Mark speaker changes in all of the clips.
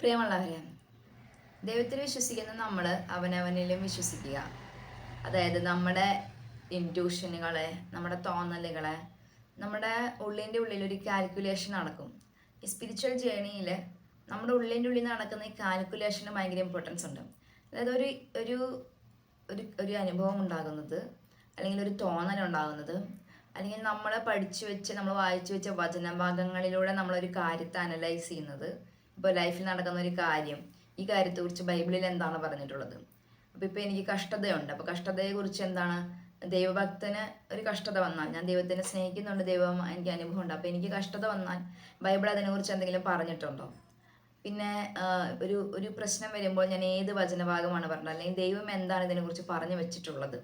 Speaker 1: പ്രിയമുള്ളവരെ ദൈവത്തിൽ വിശ്വസിക്കുന്ന നമ്മൾ അവനവനിലും വിശ്വസിക്കുക. അതായത് നമ്മുടെ ഇന്റ്യൂഷനുകളെ നമ്മുടെ തോന്നലുകളെ നമ്മുടെ ഉള്ളിന്റെ ഉള്ളിൽ ഒരു കാൽക്കുലേഷൻ നടക്കും. ഈ സ്പിരിച്വൽ ജേണിയിൽ നമ്മുടെ ഉള്ളിന്റെ ഉള്ളിൽ നടക്കുന്ന ഈ കാൽക്കുലേഷന് ഭയങ്കര ഇമ്പോർട്ടൻസ് ഉണ്ട്. അതായത് ഒരു ഒരു ഒരു ഒരു അനുഭവം ഉണ്ടാകുന്നത് അല്ലെങ്കിൽ ഒരു തോന്നൽ ഉണ്ടാകുന്നത് അല്ലെങ്കിൽ നമ്മൾ പഠിച്ചു വെച്ച് നമ്മൾ വായിച്ചു വെച്ച വചനഭാഗങ്ങളിലൂടെ നമ്മളൊരു കാര്യത്തെ അനലൈസ് ചെയ്യുന്നത് ഇപ്പോൾ ലൈഫിൽ നടക്കുന്ന ഒരു കാര്യം ഈ കാര്യത്തെക്കുറിച്ച് ബൈബിളിൽ എന്താണ് പറഞ്ഞിട്ടുള്ളത്? അപ്പോൾ ഇപ്പോൾ എനിക്ക് കഷ്ടതയുണ്ട്. അപ്പോൾ കഷ്ടതയെക്കുറിച്ച് എന്താണ്? ദൈവഭക്തന് ഒരു കഷ്ടത വന്നാൽ ഞാൻ ദൈവത്തിനെ സ്നേഹിക്കുന്നുണ്ട് ദൈവം എനിക്ക് അനുഭവം ഉണ്ട് അപ്പോൾ എനിക്ക് കഷ്ടത വന്നാൽ ബൈബിൾ അതിനെക്കുറിച്ച് എന്തെങ്കിലും പറഞ്ഞിട്ടുണ്ടോ? പിന്നെ ഒരു ഒരു പ്രശ്നം വരുമ്പോൾ ഞാൻ ഏത് വചനഭാഗമാണ് പറഞ്ഞത്? അല്ലെങ്കിൽ ദൈവം എന്താണ് ഇതിനെക്കുറിച്ച് പറഞ്ഞു വെച്ചിട്ടുള്ളത്?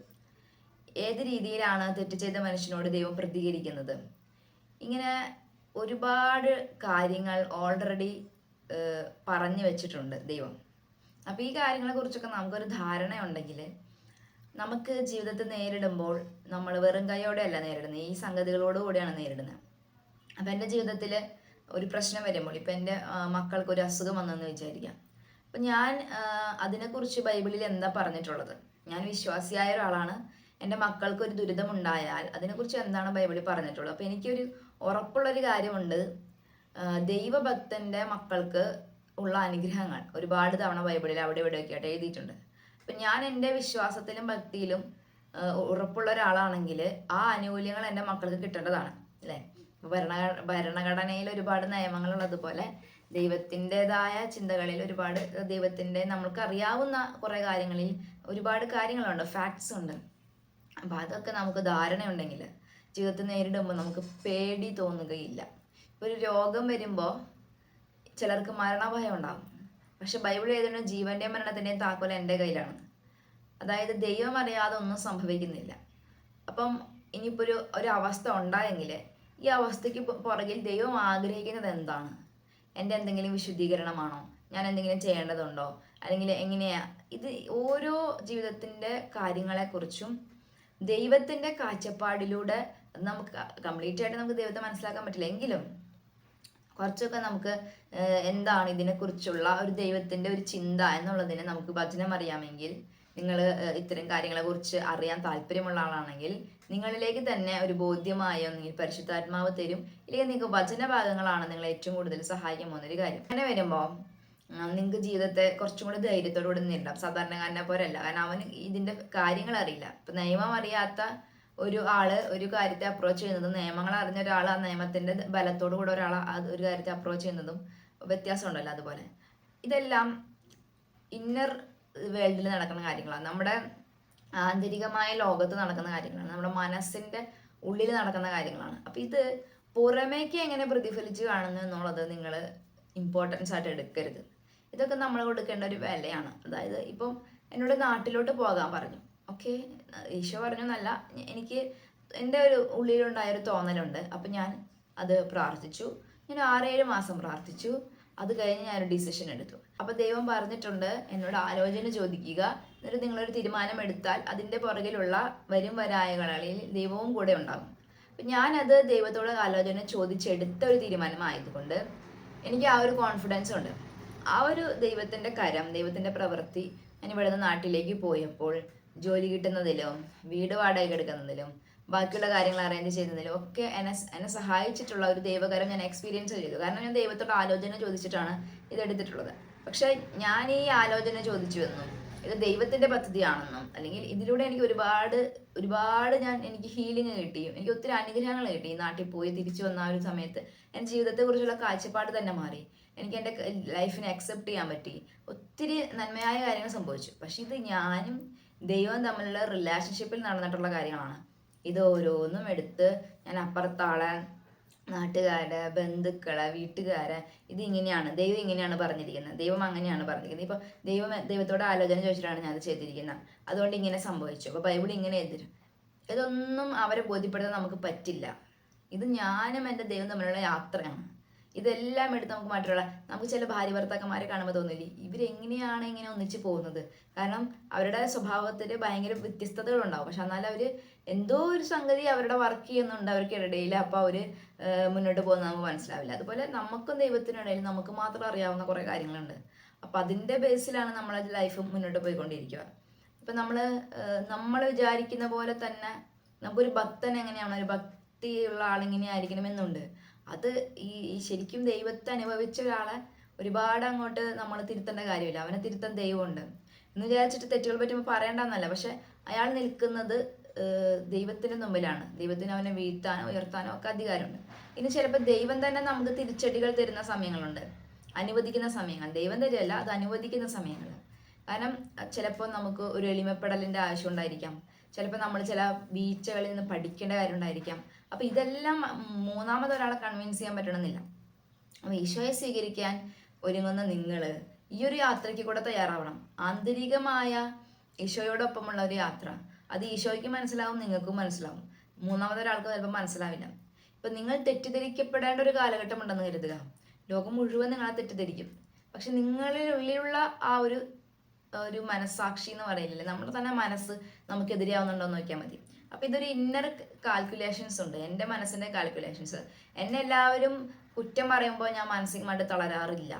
Speaker 1: ഏത് രീതിയിലാണ് തെറ്റ് ചെയ്ത മനുഷ്യനോട് ദൈവം പ്രതികരിക്കുന്നത്? ഇങ്ങനെ ഒരുപാട് കാര്യങ്ങൾ ഓൾറെഡി പറഞ്ഞു വെച്ചിട്ടുണ്ട് ദൈവം. അപ്പോൾ ഈ കാര്യങ്ങളെക്കുറിച്ചൊക്കെ നമുക്കൊരു ധാരണ ഉണ്ടെങ്കിൽ നമുക്ക് ജീവിതത്തെ നേരിടുമ്പോൾ നമ്മൾ വെറും കൈയോടെയല്ല നേരിടുന്നത്. ഈ സംഗതികളോട് കൂടിയാണ് നേരിടുന്നത്. അപ്പം എന്റെ ജീവിതത്തിൽ ഒരു പ്രശ്നം വരുമ്പോൾ ഇപ്പം എന്റെ മക്കൾക്ക് ഒരു അസുഖം വന്നെന്ന് വിചാരിക്കാം. അപ്പം ഞാൻ അതിനെക്കുറിച്ച് ബൈബിളിൽ എന്താ പറഞ്ഞിട്ടുള്ളത്? ഞാൻ വിശ്വാസിയായ ഒരാളാണ്. എന്റെ മക്കൾക്ക് ഒരു ദുരിതം ഉണ്ടായാൽ അതിനെക്കുറിച്ച് എന്താണ് ബൈബിളിൽ പറഞ്ഞിട്ടുള്ളത്? അപ്പം എനിക്കൊരു ഉറപ്പുള്ളൊരു കാര്യമുണ്ട്. ആ, ദൈവഭക്തന്റെ മക്കൾക്ക് ഉള്ള അനുഗ്രഹങ്ങൾ. ഒരുപാട് തവണ ബൈബിളിൽ അവിടെ ഇവിടെയൊക്കെ ആയിട്ട് എഴുതിയിട്ടുണ്ട്. അപ്പം ഞാൻ എന്റെ വിശ്വാസത്തിലും ഭക്തിയിലും ഉറപ്പുള്ള ഒരാളാണെങ്കിൽ ആ ആനുകൂല്യങ്ങൾ എന്റെ മക്കൾക്ക് കിട്ടേണ്ടതാണ്. അല്ലേ? ഭരണ ഭരണഘടനയിൽ ഒരുപാട് നിയമങ്ങളുള്ളതുപോലെ ദൈവത്തിന്റെതായ ചിന്തകളിൽ ഒരുപാട് ദൈവത്തിന്റെ നമ്മൾക്ക് അറിയാവുന്ന കുറേ കാര്യങ്ങളിൽ ഒരുപാട് കാര്യങ്ങളുണ്ട് ഫാക്ട്സ് ഉണ്ട്. അപ്പം അതൊക്കെ നമുക്ക് ധാരണയുണ്ടെങ്കിൽ ജീവിതത്തെ നേരിടുമ്പോൾ നമുക്ക് പേടി തോന്നുകയില്ല. ഒരു രോഗം വരുമ്പോ ചിലർക്ക് മരണഭയം ഉണ്ടാകും പക്ഷെ ബൈബിൾ എഴുതുന്ന ജീവന്റെയും മരണത്തിന്റെയും താക്കോൽ എന്റെ കയ്യിലാണ്. അതായത് ദൈവം അറിയാതെ ഒന്നും സംഭവിക്കുന്നില്ല. അപ്പം ഇനിയിപ്പോൾ ഒരു ഒരു അവസ്ഥ ഉണ്ടായെങ്കിൽ ഈ അവസ്ഥയ്ക്ക് പുറകിൽ ദൈവം ആഗ്രഹിക്കുന്നത് എന്താണ്? എന്റെ എന്തെങ്കിലും വിശുദ്ധീകരണമാണോ? ഞാൻ എന്തെങ്കിലും ചെയ്യേണ്ടതുണ്ടോ? അല്ലെങ്കിൽ എങ്ങനെയാ? ഇത് ഓരോ ജീവിതത്തിന്റെ കാര്യങ്ങളെക്കുറിച്ചും ദൈവത്തിന്റെ കാഴ്ചപ്പാടിലൂടെ നമുക്ക് കംപ്ലീറ്റ് ആയിട്ട് നമുക്ക് ദൈവത്തെ മനസ്സിലാക്കാൻ പറ്റില്ല. എങ്കിലും കുറച്ചൊക്കെ നമുക്ക് എന്താണ് ഇതിനെക്കുറിച്ചുള്ള ഒരു ദൈവത്തിന്റെ ഒരു ചിന്ത എന്നുള്ളതിനെ നമുക്ക് ഭജനം അറിയാമെങ്കിൽ നിങ്ങൾ ഇത്തരം കാര്യങ്ങളെ കുറിച്ച് അറിയാൻ താല്പര്യമുള്ള ആളാണെങ്കിൽ നിങ്ങളിലേക്ക് തന്നെ ഒരു ബോധ്യമായ ഒന്നെങ്കിൽ പരിശുദ്ധാത്മാവ് തരും. ഇല്ലെങ്കിൽ നിങ്ങൾക്ക് വചനഭാഗങ്ങളാണ് നിങ്ങളെ ഏറ്റവും കൂടുതൽ സഹായിക്കാൻ പോകുന്ന ഒരു കാര്യം. അങ്ങനെ വരുമ്പോൾ നിങ്ങൾക്ക് ജീവിതത്തെ കുറച്ചും കൂടി ധൈര്യത്തോടുകൂടി നേരിടാം. സാധാരണക്കാരനെ പോലെയല്ല. കാരണം അവന് ഇതിന്റെ കാര്യങ്ങൾ അറിയില്ല ഇപ്പൊ നിയമം അറിയാത്ത ഒരു ആൾ ഒരു കാര്യത്തെ അപ്രോച്ച് ചെയ്യുന്നതും നിയമങ്ങൾ അറിഞ്ഞ ഒരാൾ ആ നിയമത്തിന്റെ ബലത്തോടു കൂടെ ഒരാൾ ഒരു കാര്യത്തെ അപ്രോച്ച് ചെയ്യുന്നതും വ്യത്യാസമുണ്ടല്ലോ അതുപോലെ. ഇതെല്ലാം ഇന്നർ വേൾഡിൽ നടക്കുന്ന കാര്യങ്ങളാണ്. നമ്മുടെ ആന്തരികമായ ലോകത്ത് നടക്കുന്ന കാര്യങ്ങളാണ്. നമ്മുടെ മനസ്സിന്റെ ഉള്ളിൽ നടക്കുന്ന കാര്യങ്ങളാണ്. അപ്പൊ ഇത് പുറമേക്ക് എങ്ങനെ പ്രതിഫലിച്ച് കാണുന്നു എന്നുള്ളത് നിങ്ങൾ ഇമ്പോർട്ടൻസ് ആയിട്ട് എടുക്കരുത്. ഇതൊക്കെ നമ്മൾ കൊടുക്കേണ്ട ഒരു വിലയാണ്. അതായത് ഇപ്പം എന്നോട് നാട്ടിലോട്ട് പോകാൻ പറഞ്ഞു. ഓക്കെ ഈശോ പറഞ്ഞു എന്നല്ല എനിക്ക് എന്റെ ഒരു ഉള്ളിലുണ്ടായ ഒരു തോന്നലുണ്ട്. അപ്പം ഞാൻ അത് പ്രാർത്ഥിച്ചു. ഞാൻ ആറേഴ് മാസം പ്രാർത്ഥിച്ചു. അത് കഴിഞ്ഞ് ഞാനൊരു ഡിസിഷൻ എടുത്തു. അപ്പം ദൈവം പറഞ്ഞിട്ടുണ്ട് എന്നോട് ആലോചന ചോദിക്കുക. എന്നിട്ട് നിങ്ങളൊരു തീരുമാനം എടുത്താൽ അതിന്റെ പുറകിലുള്ള വരും വരായകളിൽ ദൈവവും കൂടെ ഉണ്ടാകും. അപ്പം ഞാനത് ദൈവത്തോട് ആലോചന ചോദിച്ചെടുത്ത ഒരു തീരുമാനമായതുകൊണ്ട് എനിക്ക് ആ ഒരു കോൺഫിഡൻസ് ഉണ്ട്. ആ ഒരു ദൈവത്തിന്റെ കരം ദൈവത്തിന്റെ പ്രവൃത്തി ഞാൻ ഇവിടുന്ന് നാട്ടിലേക്ക് പോയപ്പോൾ ജോലി കിട്ടുന്നതിലും വീട് വാടക എടുക്കുന്നതിലും ബാക്കിയുള്ള കാര്യങ്ങൾ അറേഞ്ച് ചെയ്യുന്നതിലും ഒക്കെ എന്നെ എന്നെ സഹായിച്ചിട്ടുള്ള ഒരു ദൈവകരം ഞാൻ എക്സ്പീരിയൻസ് ചെയ്തു. കാരണം ഞാൻ ദൈവത്തോട് ആലോചന ചോദിച്ചിട്ടാണ് ഇതെടുത്തിട്ടുള്ളത്. പക്ഷെ ഞാൻ ഈ ആലോചന ചോദിച്ചു എന്നും ഇത് ദൈവത്തിന്റെ പദ്ധതിയാണെന്നും അല്ലെങ്കിൽ ഇതിലൂടെ എനിക്ക് ഒരുപാട് ഒരുപാട് ഞാൻ എനിക്ക് ഹീലിംഗ് കിട്ടി എനിക്ക് ഒത്തിരി അനുഗ്രഹങ്ങൾ കിട്ടി നാട്ടിൽ പോയി തിരിച്ചു വന്ന ആ ഒരു സമയത്ത്. എന്റെ ജീവിതത്തെക്കുറിച്ചുള്ള കാഴ്ചപ്പാട് തന്നെ മാറി. എനിക്ക് എന്റെ ലൈഫിനെ അക്സെപ്റ്റ് ചെയ്യാൻ പറ്റി. ഒത്തിരി നന്മയായ കാര്യങ്ങൾ സംഭവിച്ചു. പക്ഷെ ഇത് ഞാനും ദൈവവും തമ്മിലുള്ള റിലേഷൻഷിപ്പിൽ നടന്നിട്ടുള്ള കാര്യങ്ങളാണ്. ഇത് ഓരോന്നും എടുത്ത് ഞാൻ അപ്പുറത്താളെ നാട്ടുകാരെ ബന്ധുക്കളെ വീട്ടുകാരെ ഇത് ഇങ്ങനെയാണ് ദൈവം ഇങ്ങനെയാണ് പറഞ്ഞിരിക്കുന്നത്. ദൈവം അങ്ങനെയാണ് പറഞ്ഞിരിക്കുന്നത്. ഇപ്പൊ ദൈവം ദൈവത്തോട് ആലോചന ചോദിച്ചിട്ടാണ് ഞാൻ അത് ചെയ്തിരിക്കുന്നത്. അതുകൊണ്ട് ഇങ്ങനെ സംഭവിച്ചു. അപ്പൊ ബൈബിൾ ഇങ്ങനെ എതിരും ഇതൊന്നും അവരെ ബോധ്യപ്പെടുത്താൻ നമുക്ക് പറ്റില്ല. ഇത് ഞാനും എന്റെ ദൈവം തമ്മിലുള്ള യാത്രയാണ്. ഇതെല്ലാം എടുത്ത് നമുക്ക് മറ്റുള്ള നമുക്ക് ചില ഭാര്യ ഭർത്താക്കന്മാരെ കാണുമ്പോൾ തോന്നില്ലേ ഇവരെങ്ങനെയാണ് ഇങ്ങനെ ഒന്നിച്ച് പോകുന്നത്? കാരണം അവരുടെ സ്വഭാവത്തിൽ ഭയങ്കര വ്യത്യസ്തതകളുണ്ടാവും. പക്ഷെ എന്നാൽ അവർ എന്തോ ഒരു സംഗതി അവരുടെ വർക്ക് ചെയ്യുന്നുണ്ട് അവർക്കിടയിൽ അപ്പോൾ അവർ മുന്നോട്ട് പോകുന്നത് നമുക്ക് മനസ്സിലാവില്ല. അതുപോലെ നമുക്കും ദൈവത്തിനിടയിൽ നമുക്ക് മാത്രം അറിയാവുന്ന കുറേ കാര്യങ്ങളുണ്ട്. അപ്പം അതിന്റെ ബേസിലാണ് നമ്മളെ ലൈഫ് മുന്നോട്ട് പോയിക്കൊണ്ടിരിക്കുക. ഇപ്പം നമ്മൾ നമ്മൾ വിചാരിക്കുന്ന പോലെ തന്നെ നമുക്കൊരു ഭക്തൻ എങ്ങനെയാണ് ഒരു ഭക്തിയുള്ള ആളിങ്ങനെ ആയിരിക്കണമെന്നുണ്ട് അത് ഈ ശരിക്കും ദൈവത്തെ അനുഭവിച്ച ഒരാളെ ഒരുപാട് അങ്ങോട്ട് നമ്മൾ തിരുത്തേണ്ട കാര്യമില്ല. അവനെ തിരുത്താൻ ദൈവമുണ്ട്. എന്ന് വിചാരിച്ചിട്ട് തെറ്റുകൾ പറ്റുമ്പോൾ പറയേണ്ടെന്നല്ല. പക്ഷെ അയാൾ നിൽക്കുന്നത് ദൈവത്തിന് മുമ്പിലാണ്. ദൈവത്തിന് അവനെ വീഴ്ത്താനോ ഉയർത്താനോ ഒക്കെ അധികാരമുണ്ട്. ഇനി ചിലപ്പോൾ ദൈവം തന്നെ നമുക്ക് തിരിച്ചടികൾ തരുന്ന സമയങ്ങളുണ്ട്. അനുവദിക്കുന്ന സമയങ്ങൾ. ദൈവം തരികയല്ല അത് അനുവദിക്കുന്ന സമയങ്ങൾ. കാരണം ചിലപ്പോൾ നമുക്ക് ഒരു എളിമപ്പെടലിന്റെ ആവശ്യം ഉണ്ടായിരിക്കാം. ചിലപ്പോൾ നമ്മൾ ചില വീഴ്ചകളിൽ നിന്ന് പഠിക്കേണ്ട കാര്യം ഉണ്ടായിരിക്കാം. അപ്പോൾ ഇതെല്ലാം മൂന്നാമത് ഒരാളെ കൺവിൻസ് ചെയ്യാൻ പറ്റണമെന്നില്ല. അപ്പോൾ ഈശോയെ സ്വീകരിക്കാൻ ഒരുങ്ങുന്ന നിങ്ങൾ ഈ ഒരു യാത്രയ്ക്ക് കൂടെ തയ്യാറാവണം. ആന്തരികമായ ഈശോയോടൊപ്പമുള്ള ഒരു യാത്ര. അത് ഈശോയ്ക്ക് മനസ്സിലാവും നിങ്ങൾക്കും മനസ്സിലാവും. മൂന്നാമതൊരാൾക്ക് ചിലപ്പോൾ മനസ്സിലാവില്ല. ഇപ്പം നിങ്ങൾ തെറ്റിദ്ധരിക്കപ്പെടേണ്ട ഒരു കാലഘട്ടം ഉണ്ടെന്ന് കരുതുക. ലോകം മുഴുവൻ നിങ്ങളെ തെറ്റിദ്ധരിക്കും. പക്ഷെ നിങ്ങളിൽ ഉള്ളിലുള്ള ആ ഒരു ഒരു മനസ്സാക്ഷി എന്ന് പറയില്ലേ നമ്മുടെ തന്നെ മനസ്സ് നമുക്ക് നമുക്കെതിരെയാവുന്നുണ്ടോ എന്ന് നോക്കിയാൽ മതി. അപ്പം ഇതൊരു ഇന്നർ കാൽക്കുലേഷൻസ് ഉണ്ട്. എന്റെ മനസ്സിന്റെ കാൽക്കുലേഷൻസ് എന്നെ എല്ലാവരും കുറ്റം പറയുമ്പോൾ ഞാൻ മാനസികമായിട്ട് തളരാറില്ല.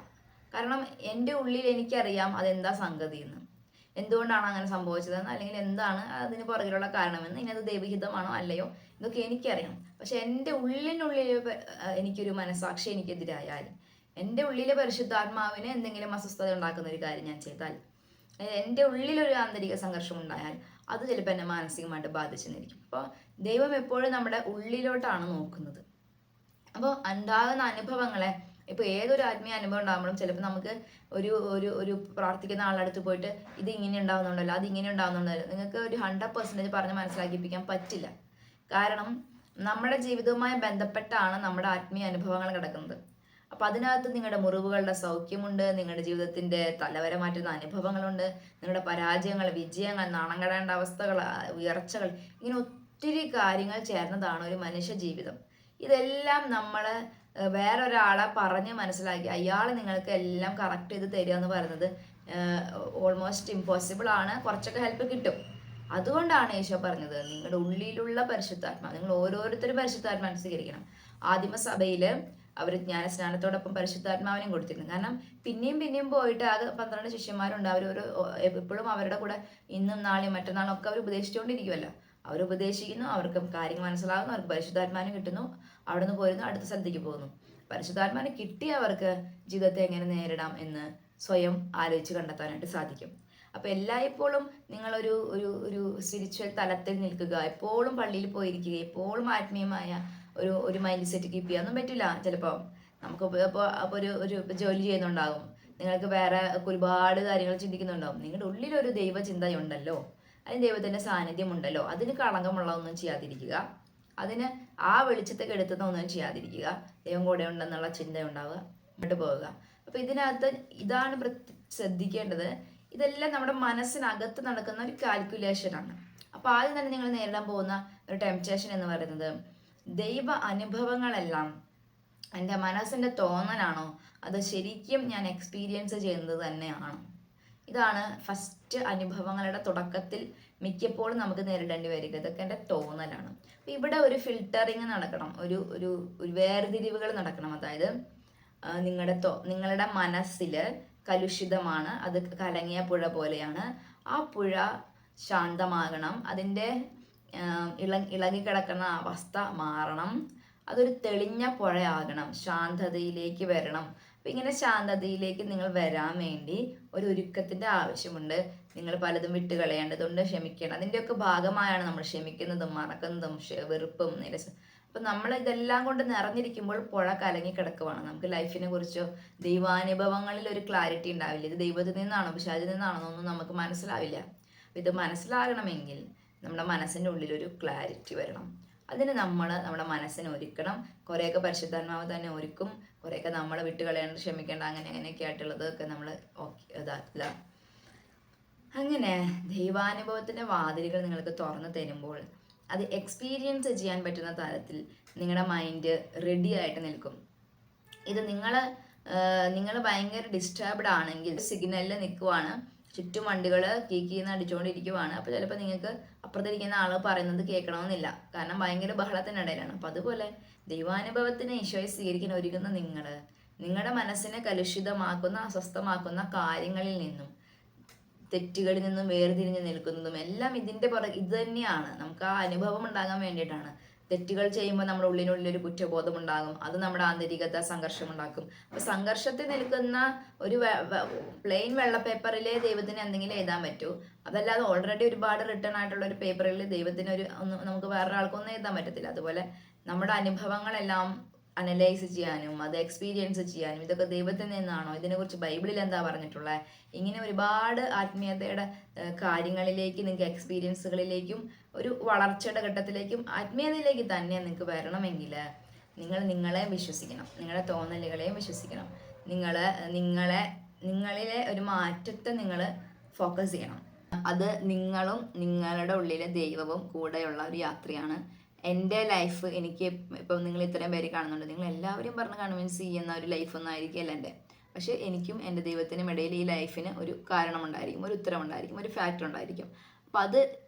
Speaker 1: കാരണം എന്റെ ഉള്ളിൽ എനിക്കറിയാം അതെന്താ സംഗതി എന്ന് എന്തുകൊണ്ടാണ് അങ്ങനെ സംഭവിച്ചതെന്ന്? അല്ലെങ്കിൽ എന്താണ് അതിന് പുറകിലുള്ള കാരണമെന്ന്? ഇനി അത് ദൈവഹിതമാണോ അല്ലയോ? ഇതൊക്കെ എനിക്കറിയാം. പക്ഷെ എന്റെ ഉള്ളിനുള്ളിൽ എനിക്കൊരു മനസാക്ഷി എനിക്കെതിരായാൽ എന്റെ ഉള്ളിലെ പരിശുദ്ധാത്മാവിന് എന്തെങ്കിലും അസ്വസ്ഥത ഉണ്ടാക്കുന്ന ഒരു കാര്യം ഞാൻ ചെയ്താൽ എന്റെ ഉള്ളിലൊരു ആന്തരിക സംഘർഷം ഉണ്ടായാൽ അത് ചിലപ്പോൾ എന്നെ മാനസികമായിട്ട് ബാധിച്ചെന്നിരിക്കും. അപ്പോൾ ദൈവം എപ്പോഴും നമ്മുടെ ഉള്ളിലോട്ടാണ് നോക്കുന്നത്. അപ്പോൾ ഉണ്ടാകുന്ന അനുഭവങ്ങളെ ഇപ്പോൾ ഏതൊരു ആത്മീയ അനുഭവം ഉണ്ടാകുമ്പോഴും ചിലപ്പോൾ നമുക്ക് ഒരു ഒരു ഒരു പ്രാർത്ഥിക്കുന്ന ആളുടെ അടുത്ത് പോയിട്ട് ഇത് ഇങ്ങനെ ഉണ്ടാകുന്നുണ്ടല്ലോ അത് ഇങ്ങനെ ഉണ്ടാകുന്നുണ്ടല്ലോ നിങ്ങൾക്ക് ഒരു ഹൺഡ്രഡ് പെർസെന്റേജ് പറഞ്ഞ് മനസ്സിലാക്കിപ്പിക്കാൻ പറ്റില്ല. കാരണം നമ്മുടെ ജീവിതവുമായി ബന്ധപ്പെട്ടാണ് നമ്മുടെ ആത്മീയ അനുഭവങ്ങൾ കിടക്കുന്നത്. അപ്പോൾ അതിനകത്ത് നിങ്ങളുടെ മുറിവുകളുടെ സൗഖ്യമുണ്ട് നിങ്ങളുടെ ജീവിതത്തിന്റെ തലവരെ മാറ്റുന്ന അനുഭവങ്ങളുണ്ട് നിങ്ങളുടെ പരാജയങ്ങൾ വിജയങ്ങൾ നാണം കടേണ്ട അവസ്ഥകൾ ഉയർച്ചകൾ ഇങ്ങനെ ഒത്തിരി കാര്യങ്ങൾ ചേർന്നതാണ് ഒരു മനുഷ്യ ജീവിതം. ഇതെല്ലാം നമ്മൾ വേറൊരാളെ പറഞ്ഞ് മനസ്സിലാക്കി അയാൾ നിങ്ങൾക്ക് എല്ലാം കറക്റ്റ് ചെയ്ത് തരിക എന്ന് പറയുന്നത് ഓൾമോസ്റ്റ് ഇമ്പോസിബിൾ ആണ് കുറച്ചൊക്കെ ഹെൽപ്പ് കിട്ടും. അതുകൊണ്ടാണ് ഈശോ പറഞ്ഞത് നിങ്ങളുടെ ഉള്ളിലുള്ള പരിശുദ്ധാത്മാ നിങ്ങൾ ഓരോരുത്തരും പരിശുദ്ധാത്മാ സ്വീകരിക്കണം. ആദിമസഭയിൽ അവർ ജ്ഞാനസ്നാനത്തോടൊപ്പം പരിശുദ്ധാത്മാവിനും കൊടുത്തിരുന്നു. കാരണം പിന്നെയും പിന്നെയും പോയിട്ട് ആകെ പന്ത്രണ്ട് ശിഷ്യന്മാരുണ്ട്. അവർ ഒരു എപ്പോഴും അവരുടെ കൂടെ ഇന്നും നാളെയും മറ്റന്നാളും ഒക്കെ അവർ ഉപദേശിച്ചുകൊണ്ടിരിക്കുമല്ലോ അവർ ഉപദേശിക്കുന്നു അവർക്ക് കാര്യങ്ങൾ മനസ്സിലാകുന്നു അവർക്ക് പരിശുദ്ധാത്മാനം കിട്ടുന്നു അവിടെ നിന്ന് പോരുന്നു അടുത്ത സ്ഥലത്തേക്ക് പോകുന്നു. പരിശുദ്ധാത്മാവിനെ കിട്ടിയവർക്ക് ജീവിതത്തെ എങ്ങനെ നേരിടാം എന്ന് സ്വയം ആലോചിച്ച് കണ്ടെത്താനായിട്ട് സാധിക്കും. അപ്പോൾ എല്ലായ്പ്പോഴും നിങ്ങളൊരു ഒരു ഒരു സ്പിരിച്വൽ തലത്തിൽ നിൽക്കുക. എപ്പോഴും പള്ളിയിൽ പോയിരിക്കുക. എപ്പോഴും ആത്മീയമായ ഒരു ഒരു മൈൻഡ് സെറ്റ് കീപ്പ് ചെയ്യാനൊന്നും പറ്റില്ല. ചിലപ്പോൾ നമുക്ക് ഇപ്പോൾ അപ്പോൾ ഒരു ഒരു ജോലി ചെയ്യുന്നുണ്ടാകും. നിങ്ങൾക്ക് വേറെ ഒരുപാട് കാര്യങ്ങൾ ചിന്തിക്കുന്നുണ്ടാവും നിങ്ങളുടെ ഉള്ളിൽ ഉള്ളിലൊരു ദൈവചിന്തയുണ്ടല്ലോ. അതിന് ദൈവത്തിന്റെ സാന്നിധ്യം ഉണ്ടല്ലോ അതിന് കളങ്കമുള്ള ഒന്നും ചെയ്യാതിരിക്കുക. അതിന് ആ വെളിച്ചത്തെ കെടുത്തുന്ന ഒന്നും ചെയ്യാതിരിക്കുക. ദൈവം കൂടെ ഉണ്ടെന്നുള്ള ചിന്ത ഉണ്ടാവുക മുന്നോട്ട് പോവുക. അപ്പോൾ ഇതിനകത്ത് ഇതാണ് ശ്രദ്ധിക്കേണ്ടത്. ഇതെല്ലാം നമ്മുടെ മനസ്സിനകത്ത് നടക്കുന്ന ഒരു കാൽക്കുലേഷനാണ് അപ്പോൾ ആദ്യം തന്നെ നിങ്ങൾ നേരിടാൻ പോകുന്ന ഒരു ടെംപ്റ്റേഷൻ എന്ന് പറയുന്നത് ദൈവ അനുഭവങ്ങളെല്ലാം എന്റെ മനസ്സിന്റെ തോന്നലാണോ? അത് ശരിക്കും ഞാൻ എക്സ്പീരിയൻസ് ചെയ്യുന്നത് തന്നെയാണ്. ഇതാണ് ഫസ്റ്റ് അനുഭവങ്ങളുടെ തുടക്കത്തിൽ മിക്കപ്പോഴും നമുക്ക് നേരിടേണ്ടി വരിക. ഇതൊക്കെ എന്റെ തോന്നലാണ്. അപ്പോൾ ഇവിടെ ഒരു ഫിൽട്ടറിങ് നടക്കണം. ഒരു ഒരു വേർതിരിവുകൾ നടക്കണം. അതായത് നിങ്ങളുടെ തോ നിങ്ങളുടെ മനസ്സിൽ കലുഷിതമാണ്. അത് കലങ്ങിയ പുഴ പോലെയാണ്. ആ പുഴ ശാന്തമാകണം. അതിന്റെ ഇള ഇളകിക്കിടക്കുന്ന അവസ്ഥ മാറണം. അതൊരു തെളിഞ്ഞ പുഴയാകണം. ശാന്തതയിലേക്ക് വരണം. അപ്പം ഇങ്ങനെ ശാന്തതയിലേക്ക് നിങ്ങൾ വരാൻ വേണ്ടി ഒരു ഒരുക്കത്തിന്റെ ആവശ്യമുണ്ട്. നിങ്ങൾ പലതും വിട്ട് കളയേണ്ടതുണ്ട്. ക്ഷമിക്കണം. അതിന്റെയൊക്കെ ഭാഗമായാണ് നമ്മൾ ക്ഷമിക്കുന്നതും മറക്കുന്നതും വെറുപ്പും നിരസ അപ്പം നമ്മൾ ഇതെല്ലാം കൊണ്ട് നിറഞ്ഞിരിക്കുമ്പോൾ പുഴ കലങ്ങി കിടക്കുവാണ്. നമുക്ക് ലൈഫിനെ കുറിച്ചോ ദൈവാനുഭവങ്ങളിൽ ഒരു ക്ലാരിറ്റി ഉണ്ടാവില്ല. ഇത് ദൈവത്തിൽ നിന്നാണോ പിശാചിൽ നിന്നാണോ എന്നൊന്നും നമുക്ക് മനസ്സിലാവില്ല. ഇത് മനസ്സിലാകണമെങ്കിൽ നമ്മുടെ മനസ്സിന്റെ ഉള്ളിലൊരു ക്ലാരിറ്റി വരണം. അതിന് നമ്മൾ നമ്മുടെ മനസ്സിനെ ഒരുക്കണം. കുറേയൊക്കെ പരിശുദ്ധാത്മാവ് തന്നെ ഒരുക്കും. കുറേയൊക്കെ നമ്മൾ വിട്ട് കളയേണ്ട ക്ഷമിക്കേണ്ട അങ്ങനെ അങ്ങനെയൊക്കെ ആയിട്ടുള്ളതൊക്കെ നമ്മൾ ഇതാക്കുക അങ്ങനെ ദൈവാനുഭവത്തിന്റെ വാതിലുകൾ നിങ്ങൾക്ക് തുറന്നു തരുമ്പോൾ അത് എക്സ്പീരിയൻസ് ചെയ്യാൻ പറ്റുന്ന തരത്തിൽ നിങ്ങളുടെ മൈൻഡ് റെഡി ആയിട്ട് നിൽക്കും. ഇത് നിങ്ങൾ നിങ്ങൾ ഭയങ്കര ഡിസ്റ്റർബ്ഡ് ആണെങ്കിൽ സിഗ്നലിൽ നിൽക്കുവാണ്. ചുറ്റും വണ്ടികൾ കീക്കീന്ന് അടിച്ചുകൊണ്ടിരിക്കുവാണ് അപ്പോൾ ചിലപ്പോൾ നിങ്ങൾക്ക് അപ്പുറത്തിരിക്കുന്ന ആൾ പറയുന്നത് കേൾക്കണമെന്നില്ല. കാരണം ഭയങ്കര ബഹളത്തിനിടയിലാണ്. അപ്പം അതുപോലെ ദൈവാനുഭവത്തിന് ഈശോയെ സ്വീകരിക്കാൻ ഒരുങ്ങുന്ന നിങ്ങൾ നിങ്ങളുടെ മനസ്സിനെ കലുഷിതമാക്കുന്ന അസ്വസ്ഥമാക്കുന്ന കാര്യങ്ങളിൽ നിന്നും തെറ്റുകളിൽ നിന്നും വേർതിരിഞ്ഞ് നിൽക്കുന്നതും എല്ലാം ഇതിന്റെ പുറകെ ഇത് തന്നെയാണ്. നമുക്ക് ആ അനുഭവം ഉണ്ടാകാൻ വേണ്ടിയിട്ടാണ് തെറ്റുകൾ ചെയ്യുമ്പോൾ നമ്മുടെ ഉള്ളിനുള്ളിൽ ഒരു കുറ്റബോധം ഉണ്ടാകും അത് നമ്മുടെ ആന്തരികത സംഘർഷം ഉണ്ടാക്കും അപ്പൊ സംഘർഷത്തിൽ നിൽക്കുന്ന ഒരു പ്ലെയിൻ വെള്ള പേപ്പറിലെ ദൈവത്തിന് എന്തെങ്കിലും എഴുതാൻ പറ്റൂ. അതല്ലാതെ ഓൾറെഡി ഒരുപാട് റിട്ടേൺ ആയിട്ടുള്ള ഒരു പേപ്പറിൽ ദൈവത്തിന് ഒരു നമുക്ക് വേറൊരാൾക്കൊന്നും എഴുതാൻ പറ്റത്തില്ല. അതുപോലെ നമ്മുടെ അനുഭവങ്ങളെല്ലാം അനലൈസ് ചെയ്യാനും അത് എക്സ്പീരിയൻസ് ചെയ്യാനും ഇതൊക്കെ ദൈവത്തിൽ നിന്നാണോ? ഇതിനെക്കുറിച്ച് ബൈബിളിൽ എന്താ പറഞ്ഞിട്ടുള്ളത് ഇങ്ങനെ ഒരുപാട് ആത്മീയതയുടെ കാര്യങ്ങളിലേക്ക് നിങ്ങൾക്ക് എക്സ്പീരിയൻസുകളിലേക്കും ഒരു വളർച്ചയുടെ ഘട്ടത്തിലേക്കും ആത്മീയതയിലേക്ക് തന്നെ നിങ്ങൾക്ക് വരണമെങ്കിൽ നിങ്ങൾ നിങ്ങളെ വിശ്വസിക്കണം. നിങ്ങളുടെ തോന്നലുകളെയും വിശ്വസിക്കണം. നിങ്ങൾ നിങ്ങളെ നിങ്ങളിലെ ഒരു മാറ്റത്തെ നിങ്ങൾ ഫോക്കസ് ചെയ്യണം. അത് നിങ്ങളും നിങ്ങളുടെ ഉള്ളിലെ ദൈവവും കൂടെയുള്ള ഒരു യാത്രയാണ് എന്റെ ലൈഫ് എനിക്ക് ഇപ്പം നിങ്ങൾ ഇത്രയും പേര് കാണുന്നുണ്ട്. നിങ്ങൾ എല്ലാവരും പറഞ്ഞ് കൺവിൻസ് ചെയ്യുന്ന ഒരു ലൈഫൊന്നും ആയിരിക്കില്ല എന്റെ. പക്ഷേ എനിക്കും എന്റെ ദൈവത്തിനും ഇടയിൽ ഈ ലൈഫിന് ഒരു കാരണമുണ്ടായിരിക്കും ഒരു ഉത്തരമുണ്ടായിരിക്കും ഒരു ഫാക്ടർ ഉണ്ടായിരിക്കും. അപ്പം അത്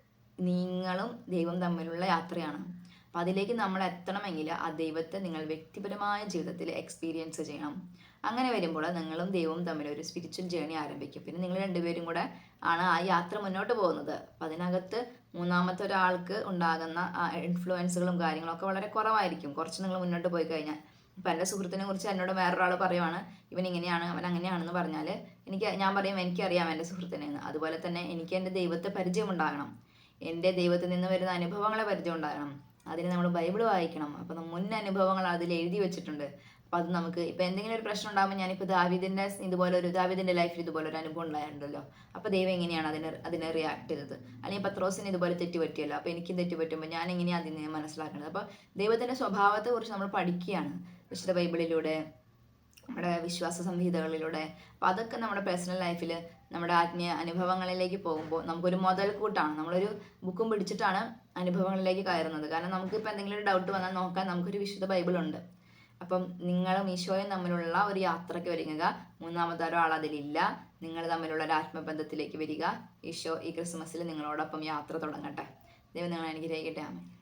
Speaker 1: നിങ്ങളും ദൈവം തമ്മിലുള്ള യാത്രയാണ്. അപ്പം അതിലേക്ക് നമ്മൾ എത്തണമെങ്കിൽ ആ ദൈവത്തെ നിങ്ങൾ വ്യക്തിപരമായ ജീവിതത്തിൽ എക്സ്പീരിയൻസ് ചെയ്യണം. അങ്ങനെ വരുമ്പോൾ നിങ്ങളും ദൈവവും തമ്മിൽ ഒരു സ്പിരിച്വൽ ജേണി ആരംഭിക്കും. പിന്നെ നിങ്ങൾ രണ്ടുപേരും കൂടെ ആണ് ആ യാത്ര മുന്നോട്ട് പോകുന്നത്. അപ്പം അതിനകത്ത് മൂന്നാമത്തെ ഒരാൾക്ക് ഉണ്ടാകുന്ന ഇൻഫ്ലുവൻസുകളും കാര്യങ്ങളൊക്കെ വളരെ കുറവായിരിക്കും. കുറച്ച് നിങ്ങൾ മുന്നോട്ട് പോയി കഴിഞ്ഞാൽ. ഇപ്പം എന്റെ സുഹൃത്തിനെ കുറിച്ച് എന്നോട് വേറൊരാൾ പറയുവാണ് ഇവൻ ഇങ്ങനെയാണ് അവൻ അങ്ങനെയാണെന്ന് പറഞ്ഞാൽ എനിക്ക് ഞാൻ പറയും എനിക്കറിയാം എന്റെ സുഹൃത്തിനെ എന്ന്. അതുപോലെ തന്നെ എനിക്ക് എന്റെ ദൈവത്തെ പരിചയം ഉണ്ടാകണം. എന്റെ ദൈവത്തിൽ നിന്ന് വരുന്ന അനുഭവങ്ങളെ പരിചയം ഉണ്ടാകണം. അതിന് നമ്മൾ ബൈബിൾ വായിക്കണം. അപ്പം മുൻ അനുഭവങ്ങൾ അതിൽ എഴുതി വെച്ചിട്ടുണ്ട്. അപ്പം അത് നമുക്ക് ഇപ്പൊ എന്തെങ്കിലും ഒരു പ്രശ്നം ഉണ്ടാകുമ്പോൾ ഞാനിപ്പോൾ ദാവിദിന്റെ ഇതുപോലെ ഒരു ദാവിദിന്റെ ലൈഫിൽ ഇതുപോലെ ഒരു അനുഭവം ഉണ്ടായിട്ടുണ്ടല്ലോ. അപ്പോൾ ദൈവം എങ്ങനെയാണ് അതിനെ അതിനെ റിയാക്ട് ചെയ്തത്? അല്ലെങ്കിൽ പത്രോസിന് ഇതുപോലെ തെറ്റ് പറ്റിയല്ലോ അപ്പോൾ എനിക്കും തെറ്റ് പറ്റുമ്പോൾ ഞാൻ എങ്ങനെയാണ് അതിനെ മനസ്സിലാക്കുന്നത് അപ്പോൾ ദൈവത്തിന്റെ സ്വഭാവത്തെക്കുറിച്ച് നമ്മൾ പഠിക്കുകയാണ് വിശുദ്ധ ബൈബിളിലൂടെ നമ്മുടെ വിശ്വാസ സംഹിതകളിലൂടെ. അപ്പോൾ അതൊക്കെ നമ്മുടെ പേഴ്സണൽ ലൈഫിൽ നമ്മുടെ ആത്മീയ അനുഭവങ്ങളിലേക്ക് പോകുമ്പോൾ നമുക്കൊരു മുതൽക്കൂട്ടാണ്. നമ്മളൊരു ബുക്കും പിടിച്ചിട്ടാണ് അനുഭവങ്ങളിലേക്ക് കയറുന്നത്. കാരണം നമുക്കിപ്പോൾ എന്തെങ്കിലും ഒരു ഡൗട്ട് വന്നാൽ നോക്കാൻ നമുക്കൊരു വിശുദ്ധ ബൈബിളുണ്ട്. അപ്പം നിങ്ങളും ഈശോയും തമ്മിലുള്ള ഒരു യാത്രയ്ക്ക് ഒരുങ്ങുക. മൂന്നാമത്തെ ഒരാൾ അതിലില്ല. നിങ്ങൾ തമ്മിലുള്ള ഒരു ആത്മബന്ധത്തിലേക്ക് വരിക. ഈശോ ഈ ക്രിസ്മസിൽ നിങ്ങളോടൊപ്പം യാത്ര തുടങ്ങട്ടെ. ദൈവം നിങ്ങൾ അനുഗ്രഹിക്കട്ടെ. ആമേ